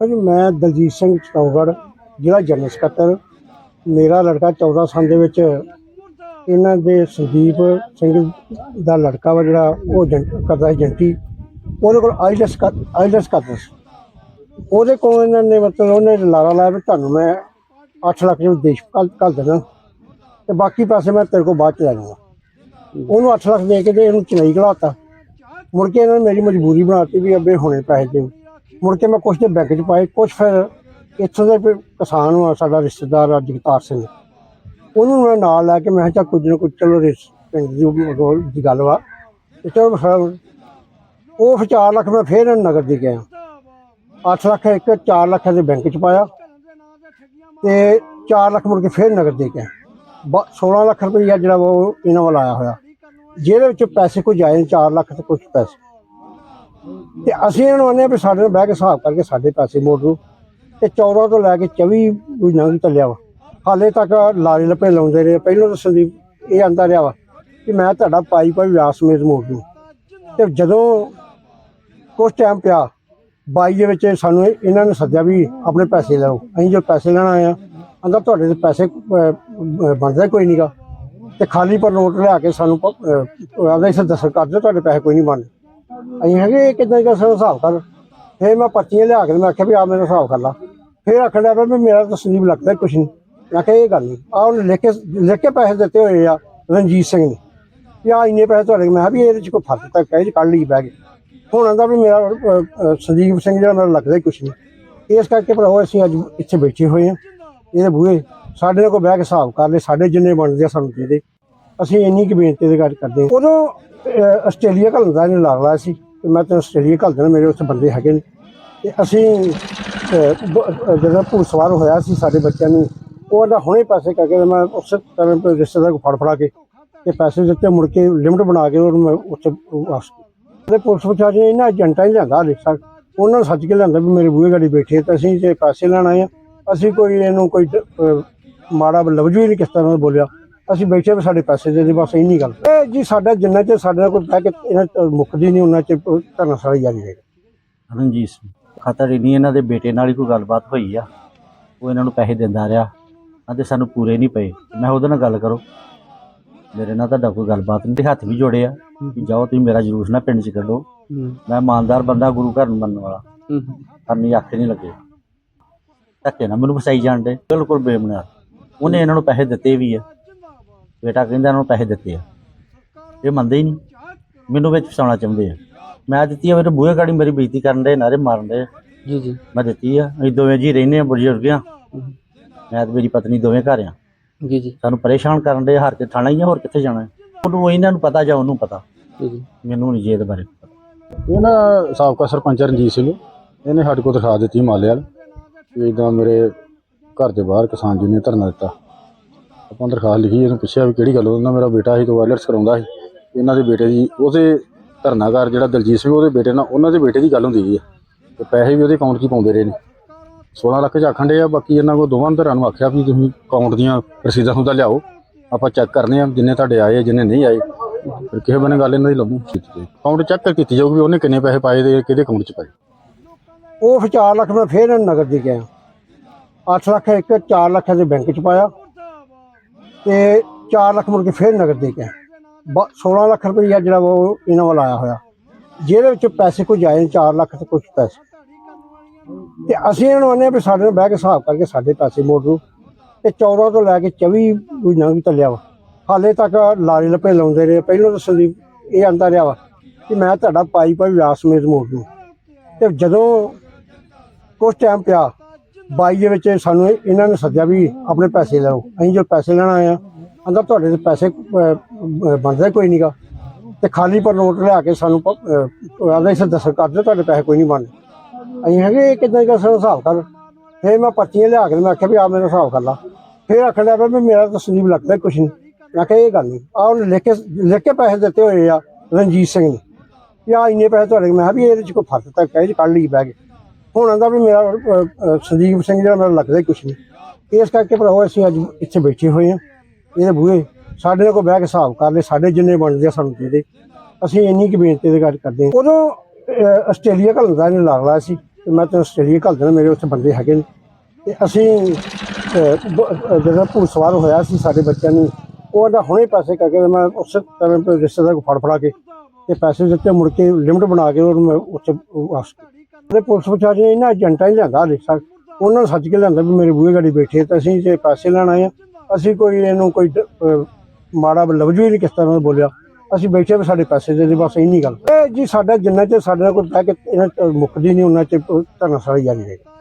ਭਾਜੀ ਮੈਂ ਦਲਜੀਤ ਸਿੰਘ ਚਤੌੜਗੜ੍ਹ ਜ਼ਿਲ੍ਹਾ ਜਨਰਲ ਸਕੱਤਰ। ਮੇਰਾ ਲੜਕਾ 14 ਸਾਲ ਦੇ ਵਿੱਚ ਇਹਨਾਂ ਦੇ ਸੰਦੀਪ ਸਿੰਘ ਦਾ ਲੜਕਾ ਵਾ ਜਿਹੜਾ ਉਹ ਏਜੰਟ ਕਰਦਾ ਏਜੰਟੀ ਉਹਦੇ ਕੋਲ ਆਈਲੈਸ ਆਈਲੈਸ ਕਰਦਾ ਸੀ। ਉਹਦੇ ਕੋਲ ਇਹਨਾਂ ਨੇ ਮਤਲਬ ਉਹਨੇ ਲਾਰਾ ਲਾਇਆ ਵੀ ਤੁਹਾਨੂੰ ਮੈਂ 8 ਲੱਖ ਦੇ ਦੇਸ਼ ਕੱਲ ਕੱਲ ਦੇਣਾ ਤੇ ਬਾਕੀ ਪੈਸੇ ਮੈਂ ਤੇਰੇ ਕੋਲ ਬਾਅਦ ਚ ਲੈ ਜਾਵਾਂਗਾ ਉਹਨੂੰ 8 ਲੱਖ ਦੇ ਕੇ ਤੇ ਇਹਨੂੰ ਚੇਨਈ ਘਲਾਤਾ ਮੁੜ ਕੇ ਇਹਨਾਂ ਨੇ ਮੇਰੀ ਮਜਬੂਰੀ ਬਣਾਤੀ ਵੀ ਅੱਬੇ ਹੁਣੇ ਪੈਸੇ ਦੇ। ਮੁੜ ਕੇ ਮੈਂ ਕੁਛ ਦੇ ਬੈਂਕ 'ਚ ਪਾਏ, ਕੁਛ ਫਿਰ ਇੱਥੋਂ ਦੇ ਫਿਰ ਕਿਸਾਨ ਆ, ਸਾਡਾ ਰਿਸ਼ਤੇਦਾਰ ਆ, ਜਗਤਾਰ ਸਿੰਘ। ਉਹਨੂੰ ਮੈਂ ਨਾਲ ਲੈ ਕੇ ਮੈਂ ਕਿਹਾ, ਚੱਲ ਕੁਝ ਨਾ ਕੁਝ, ਚਲੋ ਰਿਸ, ਪਿੰਡ ਦੀ ਉਹ ਦੀ ਗੱਲ ਵਾ। ਤੇ ਚਲੋ ਫਿਰ ਉਹ ਫਿਰ 4 ਲੱਖ ਮੈਂ ਫੇਰ ਨਗਰ ਦੀ ਗਿਆ। 8 ਲੱਖ ਇੱਕ 4 ਲੱਖ ਦੇ ਬੈਂਕ 'ਚ ਪਾਇਆ। ਤੇ 4 ਲੱਖ ਮੁੜ ਕੇ ਫੇਰ ਨਗਰ ਦੇ ਗਿਆ। ਬ- 16 ਲੱਖ ਰੁਪਈਆ ਜਿਹੜਾ ਵਾ ਉਹ ਇਹਨਾਂ ਵੱਲ ਆਇਆ ਹੋਇਆ। ਜਿਹਦੇ ਵਿੱਚ ਪੈਸੇ ਕੋਈ ਜਾਏ 4 ਲੱਖ ਤੇ ਕੁਝ ਪੈਸੇ। ਤੇ ਅਸੀਂ ਇਹਨਾਂ ਨੂੰ ਆਨੇ ਵੀ ਸਾਡੇ ਨਾਲ ਬਹਿ ਕੇ ਹਿਸਾਬ ਕਰਕੇ ਸਾਡੇ ਪੈਸੇ ਮੋੜ ਲਓ। ਤੇ 14 ਤੋਂ ਲੈ ਕੇ 24 ਵੀ ਨੰਗ ਚੱਲਿਆ ਵਾ। ਹਾਲੇ ਤੱਕ ਲਾਰੇ ਲੱਪੇ ਲਾਉਂਦੇ ਰਹੇ ਪਹਿਲਾਂ ਤਾਂ ਸੰਦੀਪ ਇਹ ਆਂਦਾ ਰਿਹਾ ਵਾ ਕਿ ਮੈਂ ਤੁਹਾਡਾ ਪਾਈ ਪਾਈ ਵਿਆਸ ਮੇਜ਼ ਮੋੜ ਦੂੰ ਤੇ ਜਦੋਂ ਕੁਛ ਟਾਈਮ ਪਿਆ, ਬਾਈ ਦੇ ਵਿੱਚ ਸਾਨੂੰ ਇਹਨਾਂ ਨੇ ਸੱਦਿਆ ਵੀ ਆਪਣੇ ਪੈਸੇ ਲਓ ਅਸੀਂ ਜੋ ਪੈਸੇ ਲੈਣ ਆਏ ਆ, ਆਂਦਾ ਤੁਹਾਡੇ ਤੇ ਪੈਸੇ ਬਣਦਾ ਕੋਈ ਨਹੀਂਗਾ ਤੇ ਖਾਲੀ ਪਰ ਨੋਟ ਲਿਆ ਕੇ ਸਾਨੂੰ ਆਦਾ ਇਸ ਦੱਸ, ਕਰ ਦਿਓ, ਤੁਹਾਡੇ ਪੈਸੇ ਕੋਈ ਨਹੀਂ ਬਣਦੇ। ਅਸੀਂ ਹੈਗੇ ਇਹ ਦਾ ਹਿਸਾਬ ਕਰ। ਫਿਰ ਮੈਂ ਪਰਚੀਆਂ ਲਿਆ ਕੇ ਮੈਂ ਆਖਿਆ ਵੀ ਆ ਮੇਰਾ ਹਿਸਾਬ ਕਰ ਲਾ। ਫੇਰ ਆਖਣ ਲੱਗਾ ਵੀ ਮੇਰਾ ਤਾਂ ਲੱਗਦਾ ਕੁਛ ਨਹੀਂ। ਮੈਂ ਕਿਹਾ ਇਹ ਗੱਲ ਨਹੀਂ। ਆ ਉਹਨੇ ਲਿਖ ਕੇ ਲਿਖ ਕੇ ਪੈਸੇ ਦਿੱਤੇ ਹੋਏ ਆ ਰਣਜੀਤ ਸਿੰਘ ਨੇ। ਵੀ ਆ ਇੰਨੇ ਪੈਸੇ ਤੁਹਾਡੇ ਮੈਂ ਕਿਹਾ ਵੀ ਇਹਦੇ ਚ ਕੋਈ ਫ਼ਰਕ ਤਾਂ ਕਹੇ ਕੱਢ ਲਈ ਬਹਿ ਗਏ। ਹੁਣ ਆਂਦਾ ਵੀ ਮੇਰਾ ਸੰਜੀਵ ਸਿੰਘ ਜਿਹੜਾ ਮੇਰਾ ਲੱਗਦਾ ਕੁਛ ਨਹੀਂ। ਇਸ ਕਰਕੇ ਭਰਾਓ ਅਸੀਂ ਅੱਜ ਇੱਥੇ ਬੈਠੇ ਹੋਏ ਆ। ਇਹਦੇ ਬੂਹੇ ਸਾਡੇ ਨਾਲ ਕੋਈ ਬਹਿ ਕੇ ਹਿਸਾਬ ਕਰ ਲੈ, ਸਾਡੇ ਜਿੰਨੇ ਬਣਦੇ ਆ ਸਾਨੂੰ ਦੇ ਦੇ। ਅਸੀਂ ਇੰਨੀ ਕੁ ਬੇਨਤੀ ਦੇ ਗੱਲ ਕਰਦੇ ਹਾਂ। ਉਦੋਂ ਅਹ, ਆਸਟ੍ਰੇਲੀਆ ਘੱਲਣ ਦਾ ਇਹਨੂੰ ਲਾਗ ਸੀ ਤੇ ਮੈਂ ਤਾਂ ਆਸਟ੍ਰੇਲੀਆ ਘੱਲ ਦੇਣਾ ਮੇਰੇ ਉੱਥੇ ਬੰਦੇ ਹੈਗੇ ਨੇ। ਤੇ ਅਸੀਂ ਅਹ, ਬ- ਅਹ, ਜਦੋਂ ਭੂਤ ਸਵਾਰ ਹੋਇਆ ਸੀ ਸਾਡੇ ਬੱਚਿਆਂ ਨੂੰ ਉਹ ਦਾ ਹੁਣੇ ਪੈਸੇ ਕਰਕੇ ਤੇ ਮੈਂ ਉਸ ਤਰ੍ਹਾਂ ਦੇ ਰਿਸ਼ਤੇਦਾਰ ਕੋ ਫੜ ਫੜਾ ਕੇ ਤੇ ਪੈਸੇ ਦਿੱਤੇ ਮੁੜ ਕੇ ਲਿਮਟ ਬਣਾ ਕੇ ਉਹਨੂੰ ਮੈਂ ਉੱਥੇ ਵਾਪਸ ਤੇ ਪੁਲਿਸ ਵਿਚਾਰੇ ਨੇ ਇਹਨਾਂ ਏਜੰਟਾਂ ਹੀ ਲਿਆਂਦਾ ਹਲੇ ਤੱਕ ਉਹਨਾਂ ਨੂੰ ਸੱਚ ਕੇ ਲਿਆਂਦਾ ਵੀ ਮੇਰੇ ਬੂਹੇ ਗਾੜੀ ਬੈਠੇ ਤੇ ਅਸੀਂ ਜੇ ਪੈਸੇ ਲੈਣ ਆਏ ਆ ਅਸੀਂ ਕੋਈ ਇਹਨੂੰ ਕੋਈ ਅਹ, ਮਾੜਾ ਲਵਜੂ ਹੀ ਨਹੀਂ ਕਿਸ ਤਰ੍ਹਾਂ ਦਾ ਬੋਲਿਆ। ਅਸੀਂ ਬੈਠੇ ਵੀ ਸਾਡੇ ਪੈਸੇ ਦੇ ਦੇ, ਬਸ ਇੰਨੀ ਗੱਲ। ਇਹ ਜੀ ਸਾਡਾ ਜਿੰਨਾ ਚਿਰ ਸਾਡੇ ਨਾਲ ਕੋਈ ਕਹਿ ਕੇ ਇਹਨਾਂ ਮੁੱਕਦੀ ਨਹੀਂ, ਉਹਨਾਂ ਚ ਧਰਨਾ ਸਾਰੀ ਜਾਰੀ ਰਹੇਗਾ ਰਣਜੀਤ ਸਿੰਘ, ਖਤਰ ਨਹੀਂ ਇਹਨਾਂ ਦੇ ਬੇਟੇ ਨਾਲ ਹੀ ਕੋਈ ਗੱਲਬਾਤ ਹੋਈ ਆ? ਉਹ ਇਹਨਾਂ ਨੂੰ ਪੈਸੇ ਦਿੰਦਾ ਰਿਹਾ ਅਤੇ ਸਾਨੂੰ ਪੂਰੇ ਨਹੀਂ ਪਏ। ਮੈਂ ਉਹਦੇ ਨਾਲ ਗੱਲ ਕਰੋ। ਮੇਰੇ ਨਾਲ ਤੁਹਾਡਾ ਕੋਈ ਗੱਲਬਾਤ ਨਹੀਂ ਤੇ ਹੱਥ ਵੀ ਜੋੜੇ ਆ ਵੀ ਜਾਓ ਤੁਸੀਂ ਮੇਰਾ ਜਲੂਸ ਨਾ ਪਿੰਡ 'ਚ ਕੱਢੋ। ਮੈਂ ਇਮਾਨਦਾਰ ਬੰਦਾ, ਗੁਰੂ ਘਰ ਨੂੰ ਮੰਨਣ ਵਾਲਾ। ਕਰਨੀ ਆਖੇ ਨਹੀਂ ਲੱਗੇ। ਧੱਕੇ ਨਾ ਮੈਨੂੰ ਫਸਾਈ ਜਾਣ ਦੇ। ਬਿਲਕੁਲ ਬੇਬੁਨਿਆਦ ਉਹਨੇ ਇਹਨਾਂ ਨੂੰ ਪੈਸੇ ਦਿੱਤੇ ਵੀ ਆ। ਬੇਟਾ ਕਹਿੰਦਾ ਇਹਨਾਂ ਨੂੰ ਪੈਸੇ ਦਿੱਤੇ ਆ। ਇਹ ਮੰਨਦੇ ਹੀ ਨਹੀਂ। ਮੈਨੂੰ ਵਿੱਚ ਫਸਾਉਣਾ ਚਾਹੁੰਦੇ ਆ। ਮੈਂ ਦਿੱਤੀ ਆ ਮੇਰੇ ਬੂਹੇ ਗਾੜੀ ਮੇਰੀ ਬੇਇੱਜ਼ਤੀ ਕਰਨ ਦੇ ਨਾਰੇ ਮਾਰਨ ਦੇ। ਜੀ ਜੀ। ਮੈਂ ਦਿੱਤੀ ਆ। ਅਸੀਂ ਦੋਵੇਂ ਜੀ ਰਹਿੰਦੇ ਆ ਬਜ਼ੁਰਗ ਆ। ਮੈਂ ਤੇ ਮੇਰੀ ਪਤਨੀ ਦੋਵੇਂ ਘਰ ਆ। ਜੀ ਜੀ। ਸਾਨੂੰ ਪਰੇਸ਼ਾਨ ਕਰਨ ਦੇ ਹਾਰ ਕੇ ਥਾਣਾ ਹੀ ਆ ਹੋਰ ਕਿੱਥੇ ਜਾਣਾ? ਉਹਨੂੰ ਇਹਨਾਂ ਨੂੰ ਪਤਾ ਜਾਂ ਉਹਨੂੰ ਪਤਾ? ਜੀ ਜੀ। ਮੈਨੂੰ ਨਹੀਂ ਜੇ ਇਹਦੇ ਬਾਰੇ ਇਹ ਨਾ ਸਾਬਕਾ ਸਰਪੰਚ ਰਣਜੀਤ ਸਿੰਘ ਇਹਨੇ ਸਾਡੇ ਕੋਲ ਦਿਖਾ ਦਿੱਤੀ ਮਾਲਿਆਲ ਵੀ ਇਦਾਂ ਮੇਰੇ ਘਰ ਦੇ ਬਾਹਰ ਕਿਸਾਨ ਜੀ ਨੇ ਧਰਨਾ ਦਿੱਤਾ। ਆਪਾਂ ਦਰਖਾਸਤ ਲਿਖੀ, ਇਹਨੂੰ ਪੁੱਛਿਆ ਵੀ ਕਿਹੜੀ ਗੱਲ ਉਹਨਾਂ ਮੇਰਾ ਬੇਟਾ ਸੀ ਤੋਂ ਵਾਇਲਟਸ ਕਰਾਉਂਦਾ ਸੀ। ਇਹਨਾਂ ਦੇ ਬੇਟੇ ਦੀ, ਉਹਦੇ ਧਰਨਾਕਾਰ ਜਿਹੜਾ ਦਲਜੀਤ ਸਿੰਘ, ਉਹਦੇ ਬੇਟੇ ਨਾਲ, ਉਹਨਾਂ ਦੇ ਬੇਟੇ ਦੀ ਗੱਲ ਹੁੰਦੀ ਸੀ ਤੇ ਪੈਸੇ ਵੀ ਉਹਦੇ ਅਕਾਊਂਟ 'ਚ ਪਾਉਂਦੇ ਰਹੇ ਨੇ। 16 ਲੱਖ 'ਚ ਆਖਣ ਦੇ ਆ, ਬਾਕੀ ਇਹਨਾਂ ਕੋਲ ਦੋਵਾਂ ਧਿਰਾਂ ਨੂੰ ਆਖਿਆ ਵੀ ਤੁਸੀਂ ਅਕਾਊਂਟ ਦੀਆਂ ਰਸੀਦਾਂ ਸੁਦਾ ਲਿਆਓ। ਆਪਾਂ ਚੈੱਕ ਕਰਨੇ ਆ ਜਿੰਨੇ ਤੁਹਾਡੇ ਆਏ ਆ, ਜਿੰਨੇ ਨਹੀਂ ਆਏ। ਫਿਰ ਕਿਸੇ ਬਨੇ ਗੱਲ ਇਹਨਾਂ ਦੀ ਲੱਭੂ। ਅਕਾਊਂਟ ਚੈੱਕ ਕੀਤੀ ਜਾਊਗੀ ਵੀ ਉਹਨੇ ਕਿੰਨੇ ਪੈਸੇ ਪਾਏ ਤੇ ਕਿਹਦੇ ਅਕਾਊਂਟ 'ਚ ਪਾਏ। ਉਹ ਫਿਰ 4 ਲੱਖ ਮੈਂ ਫੇਰ ਨਗਰ ਦੀ ਦੇ ਗਿਆ 8 ਲੱਖ ਇੱਕ 4 ਲੱਖ ਦੇ ਬੈਂਕ 'ਚ ਪਾਇਆ। ਤੇ 4 ਲੱਖ ਮੁੜ ਕੇ ਫੇਰ ਨਗਦ ਦੇ ਕੇ ਬ- 16 ਲੱਖ ਰੁਪਈਆ ਜਿਹੜਾ ਵਾ ਉਹ ਇਹਨਾਂ ਵੱਲ ਆਇਆ ਹੋਇਆ। ਜਿਹਦੇ ਵਿੱਚ ਪੈਸੇ ਕੋਈ ਜਾਏ 4 ਲੱਖ ਤੇ ਕੁਝ ਪੈਸੇ। ਤੇ ਅਸੀਂ ਇਹਨਾਂ ਨੂੰ ਆਨੇ ਵੀ ਸਾਡੇ ਨਾਲ ਬਹਿ ਕੇ ਹਿਸਾਬ ਕਰਕੇ ਸਾਡੇ ਪੈਸੇ ਮੋੜ ਦਿਓ। ਤੇ 14 ਤੋਂ ਲੈ ਕੇ 24 ਵੀ ਤੱਲਿਆ ਵਾ। ਹਾਲੇ ਤੱਕ ਲਾਰੀ ਲੱਪੇ ਲਾਉਂਦੇ ਰਹੇ। ਪਹਿਲਾਂ ਤਾਂ ਸੰਦੀਪ ਇਹ ਆਂਦਾ ਰਿਹਾ ਵਾ ਕਿ ਮੈਂ ਤੁਹਾਡਾ ਪਾਈ ਪਾਈ ਵਿਆਸ ਮੇਜ਼ ਮੋੜ ਦੂੰ ਤੇ ਜਦੋਂ ਕੁਛ ਟਾਈਮ ਪਿਆ ਬਾਈ ਦੇ ਵਿੱਚ ਸਾਨੂੰ ਇਹਨਾਂ ਨੇ ਸੱਦਿਆ ਵੀ ਆਪਣੇ ਪੈਸੇ ਲਓ। ਅਸੀਂ ਜੋ ਪੈਸੇ ਲੈਣ ਆਏ ਆ ਆਂਦਾ ਤੁਹਾਡੇ ਤੇ ਪੈਸੇ ਬਣਦਾ ਕੋਈ ਨਹੀਂਗਾ ਤੇ ਖਾਲੀ ਪਰ ਨੋਟ ਲਿਆ ਕੇ ਸਾਨੂੰ ਆਂਦਾ ਇਸ ਦੱਸ ਕਰ ਦਿਓ, ਤੁਹਾਡੇ ਪੈਸੇ ਕੋਈ ਨਹੀਂ ਬਣਦੇ। ਅਸੀਂ ਹੈਗੇ ਇਹ ਕਿੱਦਾਂ ਦਾ ਸਾਨੂੰ ਹਿਸਾਬ ਕਰ। ਫਿਰ ਮੈਂ ਪਰਚੀਆਂ ਲਿਆ ਕੇ ਮੈਂ ਆਖਿਆ ਵੀ ਆ ਮੇਰਾ ਹਿਸਾਬ ਕਰ ਲਾ। ਫਿਰ ਆਖਣ ਲੱਗਾ ਵੀ ਮੇਰਾ ਤਾਂ ਸੰਦੀਪ ਲੱਗਦਾ ਕੁਛ ਨਹੀਂ ਮੈਂ ਕਿਹਾ ਇਹ ਗੱਲ ਨਹੀਂ ਆ ਉਹਨੇ ਲਿਖ ਕੇ ਲਿਖ ਕੇ ਪੈਸੇ ਦਿੱਤੇ ਹੋਏ ਆ ਰਣਜੀਤ ਸਿੰਘ ਨੇ। ਵੀ ਆ ਇੰਨੇ ਪੈਸੇ ਤੁਹਾਡੇ ਮੈਂ ਕਿਹਾ ਵੀ ਇਹਦੇ ਚ ਕੋਈ ਫ਼ਰਕ ਤਾਂ ਕਹੇ ਕੱਢ ਲਈ ਬਹਿ ਗਏ ਹੁਣ ਆਂਦਾ ਵੀ ਮੇਰਾ ਅਹ, ਅਹ, ਸੰਦੀਪ ਸਿੰਘ ਜਿਹੜਾ ਮੇਰਾ ਲੱਗਦਾ ਹੀ ਕੁਛ ਨਹੀਂ। ਇਸ ਕਰਕੇ ਭਰਾਓ ਅਸੀਂ ਅੱਜ ਇੱਥੇ ਬੈਠੇ ਹੋਏ ਹਾਂ। ਇਹਦੇ ਬੂਹੇ ਸਾਡੇ ਨਾਲ ਕੋਈ ਬਹਿ ਕੇ ਹਿਸਾਬ ਕਰ ਲੈ ਸਾਡੇ ਜਿੰਨੇ ਬਣਦੇ ਆ ਸਾਨੂੰ ਦੇ ਦੇ। ਅਸੀਂ ਇੰਨੀ ਕੁ ਬੇਨਤੀ ਦੇ ਗੱਲ ਕਰਦੇ ਹਾਂ। ਉਦੋਂ ਅਹ, ਆਸਟ੍ਰੇਲੀਆ ਘੱਲਣ ਦਾ ਇਹਨੇ ਲਾਗ ਸੀ ਤੇ ਮੈਂ ਤਾਂ ਆਸਟ੍ਰੇਲੀਆ ਘੱਲ ਦੇਣਾ ਮੇਰੇ ਉੱਥੇ ਬੰਦੇ ਹੈਗੇ ਨੇ। ਤੇ ਅਸੀਂ ਅਹ, ਬ- ਅਹ, ਜਦੋਂ ਭੂ ਸਵਾਰ ਹੋਇਆ ਸੀ ਸਾਡੇ ਬੱਚਿਆਂ ਨੂੰ ਉਹ ਕਹਿੰਦਾ ਹੁਣੇ ਪੈਸੇ ਕਰਕੇ ਤੇ ਮੈਂ ਉਸ ਤਰ੍ਹਾਂ ਰਿਸ਼ਤੇਦਾਰ ਕੋ ਫੜ ਫੜਾ ਕੇ ਤੇ ਪੈਸੇ ਦਿੱਤੇ ਮੁੜ ਕੇ ਲਿਮਟ ਬਣਾ ਕੇ ਉਹਨੂੰ ਮੈਂ ਉੱਥੇ ਵਾਪਸ ਤੇ ਪੁਲਿਸ ਵਿਚਾਰੇ ਨੇ ਇਹਨਾਂ ਏਜੰਟਾਂ ਹੀ ਲਿਆਂਦਾ ਲੈ ਉਹਨਾਂ ਨੂੰ ਸੱਚ ਕੇ ਲਿਆਂਦਾ ਵੀ ਮੇਰੇ ਬੂਹੇ ਗਾੜੀ ਬੈਠੇ ਤੇ ਅਸੀਂ ਜੇ ਪੈਸੇ ਲੈਣ ਆਏ ਆ ਅਸੀਂ ਕੋਈ ਇਹਨੂੰ ਕੋਈ ਅਹ, ਮਾੜਾ ਲਫ਼ਜ਼ ਵੀ ਨਹੀਂ ਕਿਸ ਤਰ੍ਹਾਂ ਦਾ ਬੋਲਿਆ। ਅਸੀਂ ਬੈਠੇ ਵੀ ਸਾਡੇ ਪੈਸੇ ਦੇ ਦੇ ਬਸ ਇੰਨੀ ਗੱਲ। ਇਹ ਜੀ ਸਾਡਾ ਜਿੰਨਾ ਚਿਰ ਸਾਡੇ ਨਾਲ ਕੋਈ ਬਹਿ ਕੇ ਇਹਨਾਂ ਚ ਮੁੱਕਦੀ ਨਹੀਂ ਉਹਨਾਂ ਚ ਧਰਨਾ ਸਾਲੀ ਜਾਰੀ ਰਹੇਗਾ